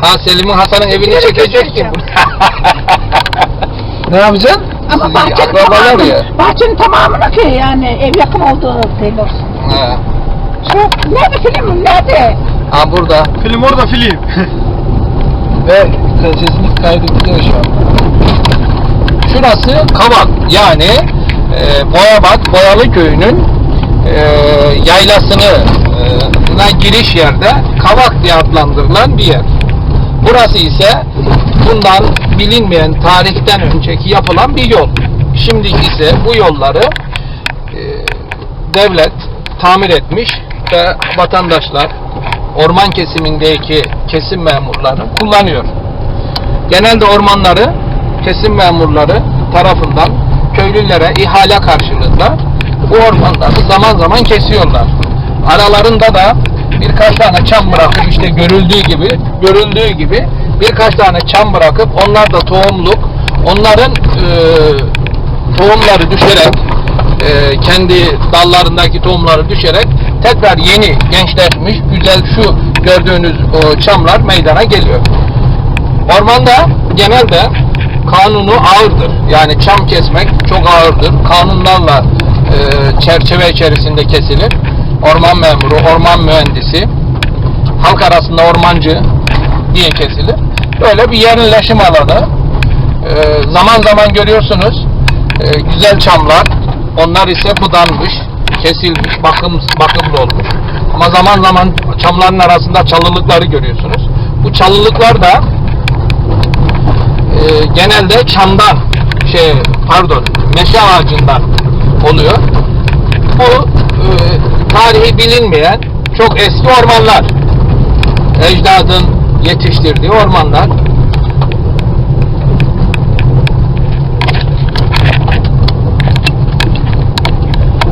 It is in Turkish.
Ha Selim'in Hasan'ın evini çekecek ki. götüreceğim. ne yapacaksın? Ama bahçenin akrabalar tamamını, ya. bahçenin tamamını ki yani ev yakın olduğu belli olsun. Ha. Şu nerede film nerede? ha burada. Film orada film. Ve sesimiz kaydediliyor şu an. Şurası Kavak yani e, Boyabat Boyalı Köyü'nün e, yaylasını e, giriş yerde Kavak diye adlandırılan bir yer. Burası ise bundan bilinmeyen tarihten önceki yapılan bir yol. Şimdiki ise bu yolları e, devlet tamir etmiş ve vatandaşlar orman kesimindeki kesim memurları kullanıyor. Genelde ormanları kesim memurları tarafından köylülere ihale karşılığında bu ormanları zaman zaman kesiyorlar. Aralarında da birkaç tane çam bırakıp işte görüldüğü gibi görüldüğü gibi birkaç tane çam bırakıp onlar da tohumluk onların e, tohumları düşerek e, kendi dallarındaki tohumları düşerek tekrar yeni gençleşmiş güzel şu gördüğünüz o çamlar meydana geliyor. Ormanda genelde kanunu ağırdır. Yani çam kesmek çok ağırdır. Kanunlarla e, çerçeve içerisinde kesilir. Orman memuru, orman mühendisi, halk arasında ormancı diye kesilir. Böyle bir yerleşim alanı. E, zaman zaman görüyorsunuz e, güzel çamlar. Onlar ise budanmış, kesilmiş, bakım bakımlı olmuş. Ama zaman zaman çamların arasında çalılıkları görüyorsunuz. Bu çalılıklar da e, genelde çamdan şey pardon meşe ağacından oluyor. Bu tarihi bilinmeyen çok eski ormanlar. Ecdadın yetiştirdiği ormanlar.